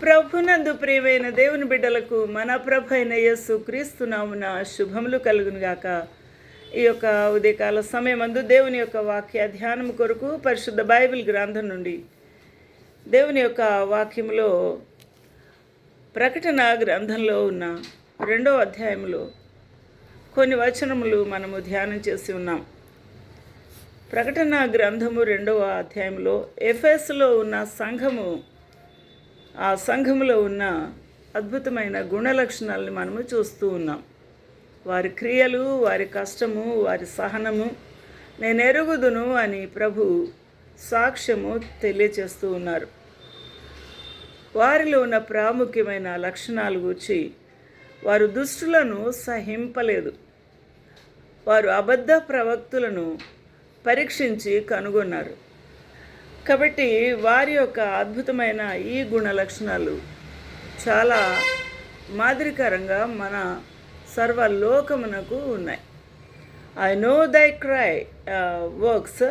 ప్రభునందు ప్రియమైన దేవుని బిడ్డలకు మన ప్రభు అయిన యేసు క్రీస్తునామున శుభములు కలుగునుగాక. ఈ యొక్క ఉదయకాల సమయమందు దేవుని యొక్క వాక్య ధ్యానం కొరకు పరిశుద్ధ బైబిల్ గ్రంథం నుండి దేవుని యొక్క వాక్యములో ప్రకటన గ్రంథంలో ఉన్న రెండో అధ్యాయంలో కొన్ని వచనములు మనము ధ్యానం చేసి ఉన్నాం. ప్రకటన గ్రంథము రెండవ అధ్యాయంలో ఎఫ్ఎస్లో ఉన్న సంఘము ఆ సంఘములో ఉన్న అద్భుతమైన గుణలక్షణాలని మనము చూస్తూ ఉన్నాం. వారి క్రియలు వారి కష్టము వారి సహనము నేను ఎరుగుదును అని ప్రభు సాక్ష్యము తెలియచేస్తూ ఉన్నారు. వారిలో ఉన్న ప్రాముఖ్యమైన లక్షణాలు గురించి వారు దుష్టులను సహింపలేదు. వారు అబద్ధ ప్రవక్తులను పరీక్షించి కనుగొన్నారు. కాబట్టి వారి యొక్క అద్భుతమైన ఈ గుణ లక్షణాలు చాలా మాదిరికరంగా మన సర్వలోకమునకు ఉన్నాయి. I know thy cry works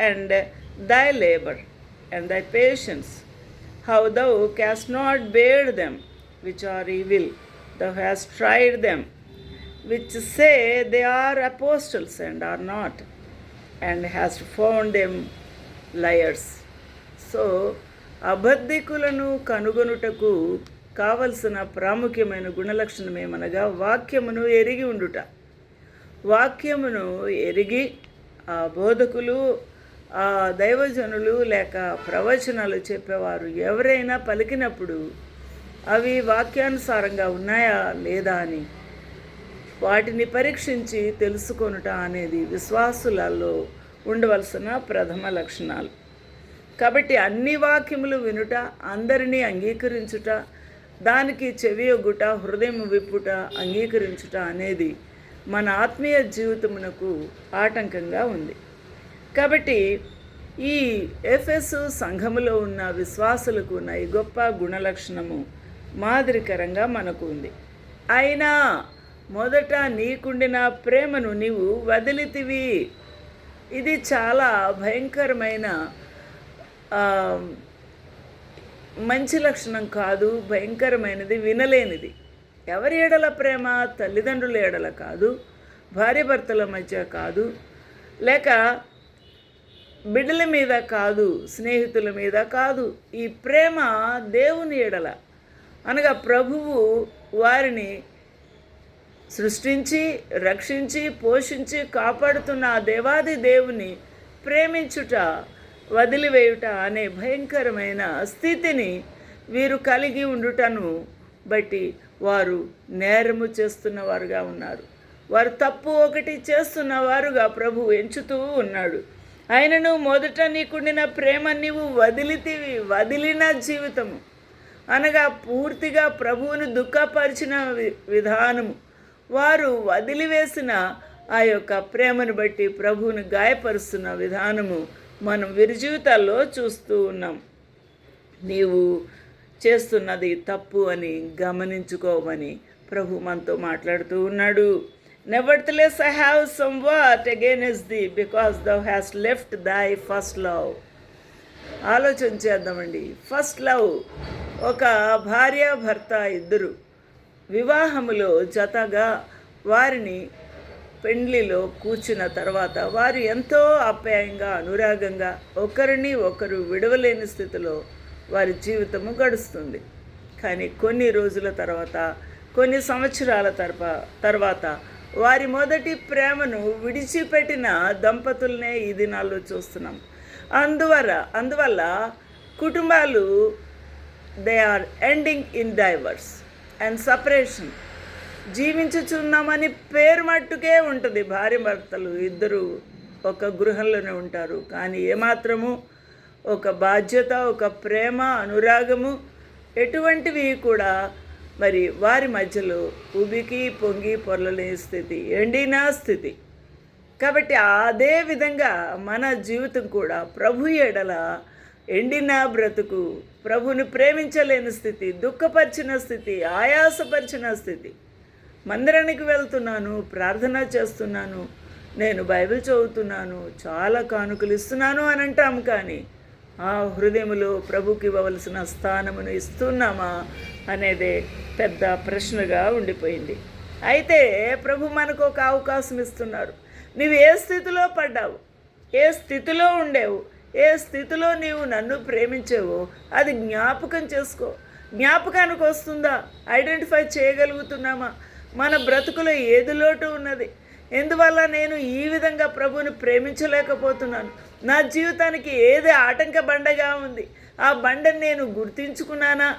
and thy labour and thy patience how thou canst not bear them which are evil thou hast tried them which say they are apostles and are not and hast found them liars so అబద్ధికులను కనుగొనుటకు కావలసిన ప్రాముఖ్యమైన గుణలక్షణం ఏమనగా వాక్యమును ఎరిగి ఉండుట. వాక్యమును ఎరిగి ఆ బోధకులు ఆ దైవజనులు లేక ప్రవచనాలు చెప్పేవారు ఎవరైనా పలికినప్పుడు అవి వాక్యానుసారంగా ఉన్నాయా లేదా అని వాటిని పరీక్షించి తెలుసుకొనుట అనేది విశ్వాసులలో ఉండవలసిన ప్రథమ లక్షణాలు. కాబట్టి అన్ని వాక్యములు వినుట అందరినీ అంగీకరించుట దానికి చెవియొగ్గుట హృదయం విప్పుట అంగీకరించుట అనేది మన ఆత్మీయ జీవితమునకు ఆటంకంగా ఉంది. కాబట్టి ఈ ఎఫ్ఎస్ సంఘములో ఉన్న విశ్వాసులకు ఉన్న ఈ గొప్ప గుణలక్షణము మాదిరికరంగా మనకు ఉంది. అయినా మొదట నీకుండిన ప్రేమను నీవు వదిలితివి. ఇది చాలా భయంకరమైన మంచి లక్షణం కాదు భయంకరమైనది వినలేనిది. ఎవరి ఏడల ప్రేమ? తల్లిదండ్రుల ఏడల కాదు భార్యాభర్తల మధ్య కాదు లేక బిడ్డల మీద కాదు స్నేహితుల మీద కాదు. ఈ ప్రేమ దేవుని ఎడల. అనగా ప్రభువు వారిని సృష్టించి రక్షించి పోషించి కాపాడుతున్న ఆ దేవాది దేవుని ప్రేమించుట వదిలివేయుట అనే భయంకరమైన స్థితిని వీరు కలిగి ఉండుటను బట్టి వారు నేరము చేస్తున్నవారుగా ఉన్నారు. వారు తప్పు ఒకటి చేస్తున్నవారుగా ప్రభు ఎంచుతూ ఉన్నాడు. ఆయనను మొదట నీకుండిన ప్రేమ నీవు వదిలితివి వదిలిన జీవితము. అనగా పూర్తిగా ప్రభువును దుఃఖపరిచిన విధానము. వారు వదిలివేసిన ఆ యొక్క ప్రేమను బట్టి ప్రభువును గాయపరుస్తున్న విధానము మనం విరుజీవితాల్లో చూస్తూ ఉన్నాం. నీవు చేస్తున్నది తప్పు అని గమనించుకోమని ప్రభు మనతో మాట్లాడుతూ ఉన్నాడు. Nevertheless I have somewhat against thee because thou hast left thy first love ఆలోచన చేద్దామండి. ఫస్ట్ లవ్ ఒక భార్య భర్త ఇద్దరు. వివాహములో జతగా వారిని పెండ్లిలో కూర్చున్న తర్వాత వారు ఎంతో ఆప్యాయంగా అనురాగంగా ఒకరిని ఒకరు విడవలేని స్థితిలో వారి జీవితము గడుస్తుంది. కానీ కొన్ని రోజుల తర్వాత కొన్ని సంవత్సరాల తర్ప తర్వాత వారి మొదటి ప్రేమను విడిచిపెట్టిన దంపతులనే ఈ దినాల్లో చూస్తున్నాం. అందువల్ల అందువల్ల కుటుంబాలు they are ending in divorce and separation జీవించుచున్నామని పేరు మట్టుకే ఉంటుంది. భార్య భర్తలు ఇద్దరు ఒక గృహంలోనే ఉంటారు. కానీ ఏమాత్రము ఒక బాధ్యత ఒక ప్రేమ అనురాగము ఎటువంటివి కూడా మరి వారి మధ్యలో ఉబికి పొంగి పొరలలేని స్థితి ఎండిన స్థితి. కాబట్టి అదే విధంగా మన జీవితం కూడా ప్రభు ఎడల ఎండిన బ్రతుకు ప్రభుని ప్రేమించలేని స్థితి దుఃఖపరిచిన స్థితి ఆయాసపరిచిన స్థితి. మందిరానికి వెళ్తున్నాను ప్రార్థన చేస్తున్నాను నేను బైబిల్ చదువుతున్నాను చాలా కానుకలు ఇస్తున్నాను అని అంటాం కానీ ఆ హృదయములో ప్రభుకి ఇవ్వవలసిన స్థానమును ఇస్తున్నామా అనేదే పెద్ద ప్రశ్నగా ఉండిపోయింది. అయితే ప్రభు మనకు ఒక అవకాశం ఇస్తున్నారు. నువ్వు ఏ స్థితిలో పడ్డావు? ఏ స్థితిలో ఉండేవు? ఏ స్థితిలో నీవు నన్ను ప్రేమించావో అది జ్ఞాపకం చేసుకో. జ్ఞాపకానికి వస్తుందా? ఐడెంటిఫై చేయగలుగుతున్నామా? మన బ్రతుకులో ఏది లోటు ఉన్నది? ఎందువల్ల నేను ఈ విధంగా ప్రభువుని ప్రేమించలేకపోతున్నాను? నా జీవితానికి ఏది ఆటంక బండగా ఉంది? ఆ బండను నేను గుర్తించుకున్నానా?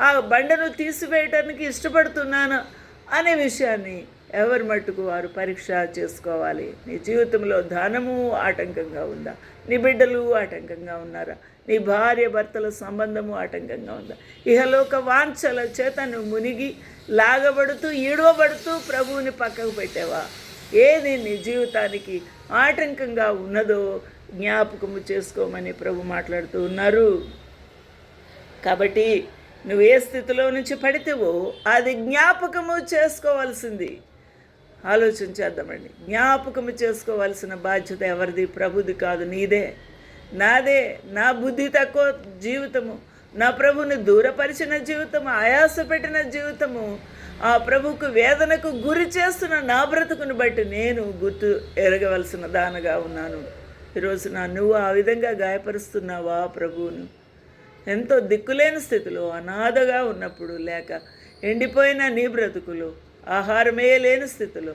ఆ బండను తీసివేయటానికి ఇష్టపడుతున్నానా? అనే విషయాన్ని ఎవరి మట్టుకు వారు పరీక్ష చేసుకోవాలి. నీ జీవితంలో ధనము ఆటంకంగా ఉందా? నీ బిడ్డలు ఆటంకంగా ఉన్నారా? నీ భార్య భర్తల సంబంధము ఆటంకంగా ఉందా? ఇహలోక వాంఛల చేత నువ్వు మునిగి లాగబడుతూ ఈడవబడుతూ ప్రభువుని పక్కకు పెట్టావా? ఏది నీ జీవితానికి ఆటంకంగా ఉన్నదో జ్ఞాపకము చేసుకోమని ప్రభు మాట్లాడుతూ ఉన్నారు. కాబట్టి నువ్వు ఏ స్థితిలో నుంచి పడితేవో అది జ్ఞాపకము చేసుకోవాల్సింది. ఆలోచన చేద్దామండి. జ్ఞాపకము చేసుకోవాల్సిన బాధ్యత ఎవరిది? ప్రభుది కాదు నీదే. నాదే. నా బుద్ధి తక్కువ జీవితము. నా ప్రభుని దూరపరిచిన జీవితము ఆయాస పెట్టిన జీవితము ఆ ప్రభుకు వేదనకు గురి చేస్తున్న నా బ్రతుకును బట్టి నేను గుర్తు ఎరగవలసిన దానగా ఉన్నాను. ఈరోజు నా నువ్వు ఆ విధంగా గాయపరుస్తున్నావా ప్రభువును? ఎంతో దిక్కులేని స్థితిలో అనాథగా ఉన్నప్పుడు లేక ఎండిపోయిన నీ బ్రతుకులో ఆహారమే లేని స్థితిలో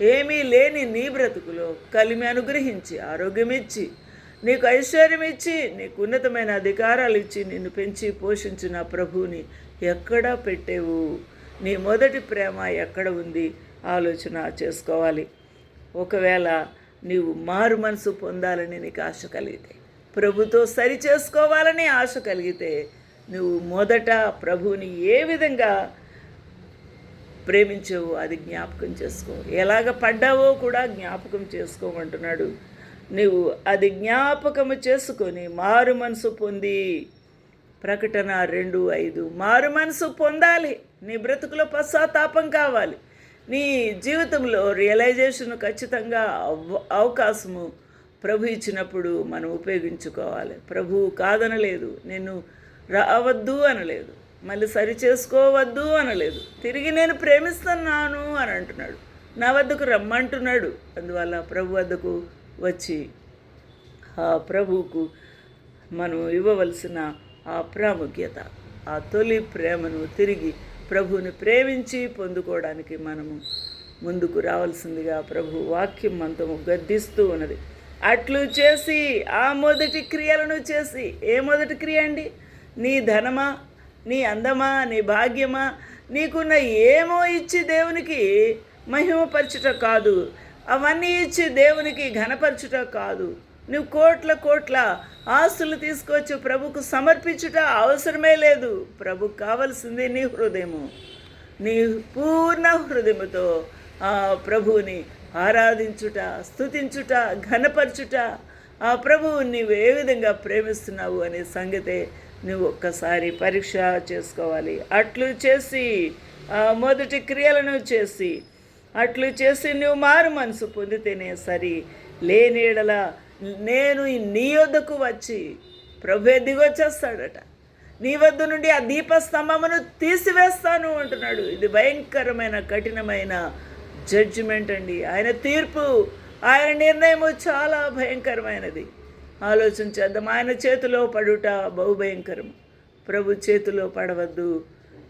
ఏమీ లేని నీ బ్రతుకులో కలిమి అనుగ్రహించి ఆరోగ్యం ఇచ్చి నీకు ఐశ్వర్యం ఇచ్చి నీకు ఉన్నతమైన అధికారాలు ఇచ్చి నిన్ను పెంచి పోషించిన ప్రభువుని ఎక్కడా పెట్టేవు. నీ మొదటి ప్రేమ ఎక్కడ ఉంది? ఆలోచన చేసుకోవాలి. ఒకవేళ నీవు మారు మనసు పొందాలని నీకు ఆశ కలిగితే ప్రభుతో సరి చేసుకోవాలని ఆశ కలిగితే నువ్వు మొదట ప్రభువుని ఏ విధంగా ప్రేమించవు అది జ్ఞాపకం చేసుకో. ఎలాగ పడ్డావో కూడా జ్ఞాపకం చేసుకోమంటున్నాడు నువ్వు అది జ్ఞాపకము చేసుకొని మారు మనసు పొంది. ప్రకటన రెండు ఐదు. మారు మనసు పొందాలి. నీ బ్రతుకులో పశ్చాత్తాపం కావాలి. నీ జీవితంలో రియలైజేషన్ ఖచ్చితంగా అవ- అవకాశము ప్రభు ఇచ్చినప్పుడు మనం ఉపయోగించుకోవాలి. ప్రభు కాదనలేదు. నేను రావద్దు అనలేదు. మళ్ళీ సరి చేసుకోవద్దు అనలేదు. తిరిగి నేను ప్రేమిస్తున్నాను అని అంటున్నాడు. నా వద్దకు రమ్మంటున్నాడు. అందువల్ల ప్రభు వద్దకు వచ్చి ఆ ప్రభువుకు మనం ఇవ్వవలసిన ఆ ప్రాముఖ్యత ఆ తొలి ప్రేమను తిరిగి ప్రభువుని ప్రేమించి పొందుకోవడానికి మనము ముందుకు రావాల్సిందిగా ప్రభు వాక్యం మనతో గద్దిస్తూ ఉన్నది. అట్లు చేసి ఆ మొదటి క్రియలను చేసి ఏ మొదటి క్రియ అండి? నీ ధనమా? నీ అందమా? నీ భాగ్యమా? నీకున్న ఏమో ఇచ్చి దేవునికి మహిమపరచుట కాదు. అవన్నీ ఇచ్చి దేవునికి ఘనపరచుట కాదు. నువ్వు కోట్ల కోట్ల ఆస్తులు తీసుకొచ్చి ప్రభుకు సమర్పించుట అవసరమే లేదు. ప్రభుకు కావలసింది నీ హృదయము. నీ పూర్ణ హృదయముతో ఆ ప్రభువుని ఆరాధించుట స్తుతించుట ఘనపరచుట ఆ ప్రభువు నీవు ఏ విధంగా ప్రేమిస్తున్నావు అనే సంగతే నువ్వు ఒక్కసారి పరీక్ష చేసుకోవాలి. అట్లు చేసి మొదటి క్రియలను చేసి అట్లు చేసి నువ్వు మారు మనసు పొందితేనే సరి. లేనిడల నేను నీ వద్దకు వచ్చి ప్రభు దిగొచ్చేస్తాడట నీ వద్ద నుండి ఆ దీపస్తంభమును తీసివేస్తాను అంటున్నాడు. ఇది భయంకరమైన కఠినమైన జడ్జిమెంట్ అండి. ఆయన తీర్పు ఆయన నిర్ణయము చాలా భయంకరమైనది. ఆలోచన చేద్దాం. ఆయన చేతిలో పడుట బహుభయంకరం ప్రభు చేతిలో పడవద్దు.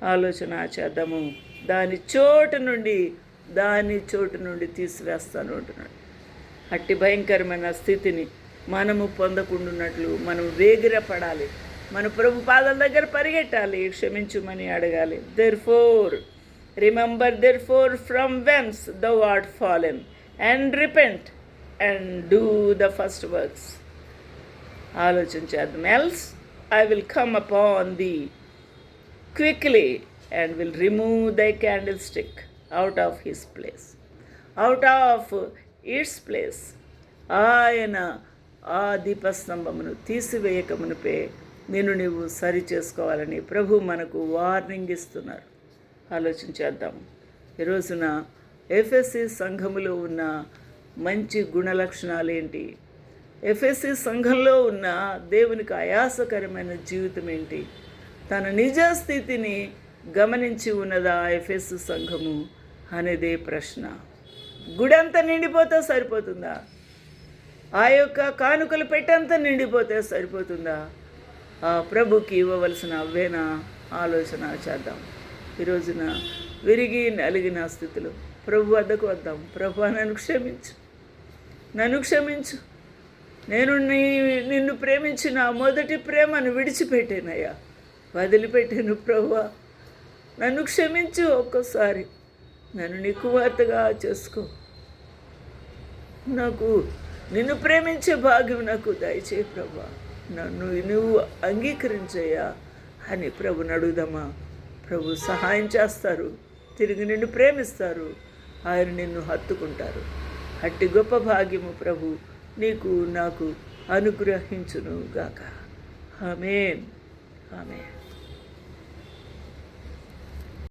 ఆలోచన చేద్దాము. దాని చోటు నుండి దాని చోటు నుండి తీసివేస్తాను అంటున్నాడు. అట్టి భయంకరమైన స్థితిని మనము పొందకుండాన్నట్లు మనం వేగిరపడాలి. మన ప్రభు పాదాల దగ్గర పరిగెట్టాలి. క్షమించుమని అడగాలి. Therefore remember therefore from whence thou art fallen and repent and do the first works ఆలోచించేద్దాం else I will come upon thee quickly and will remove thy candlestick out of his place out of its place ఆయన ఆ దీపస్తంభమును తీసివేయక మునిపే నేను నీవు సరి చేసుకోవాలని ప్రభు మనకు warning ఇస్తున్నారు. ఆలోచించేద్దాం ఈరోజున ఈ రోజున ఎఫ్ఎస్సి సంఘములో ఉన్న మంచి గుణలక్షణాలు ఏంటి? ఎఫ్ఎస్సి సంఘంలో ఉన్న దేవునికి ఆయాసకరమైన జీవితం ఏంటి? తన నిజ స్థితిని గమనించి ఉన్నదా ఎఫ్ఎస్ సంఘము? అనేదే ప్రశ్న. గుడంతా నిండిపోతే సరిపోతుందా? ఆ యొక్క కానుకలు పెట్టంతా నిండిపోతే సరిపోతుందా? ఆ ప్రభుకి ఇవ్వవలసిన అవ్వేనా ఆలోచన చేద్దాం. ఈ రోజున విరిగి నలిగిన స్థితిలో ప్రభు వద్దకు వద్దాం. ప్రభు నన్ను క్షమించు. నన్ను క్షమించు. నేను నీ నిన్ను ప్రేమించిన మొదటి ప్రేమను విడిచిపెట్టానయ్యా. వదిలిపెట్టాను ప్రభు. నన్ను క్షమించు ఒక్కోసారి. నన్ను నిక్కువార్తగా చేసుకో. నాకు నిన్ను ప్రేమించే భాగ్యం నాకు దయచేయి ప్రభా. నన్ను నువ్వు అంగీకరించయ్యా అని ప్రభుని అడుగుదామా? ప్రభు సహాయం చేస్తారు తిరిగి నిన్ను ప్రేమిస్తారు ఆయన నిన్ను హత్తుకుంటారు. అట్టి గొప్ప భాగ్యము ప్రభు నీకు నాకు అనుగ్రహించును గాక ఆమె ఆమెన్.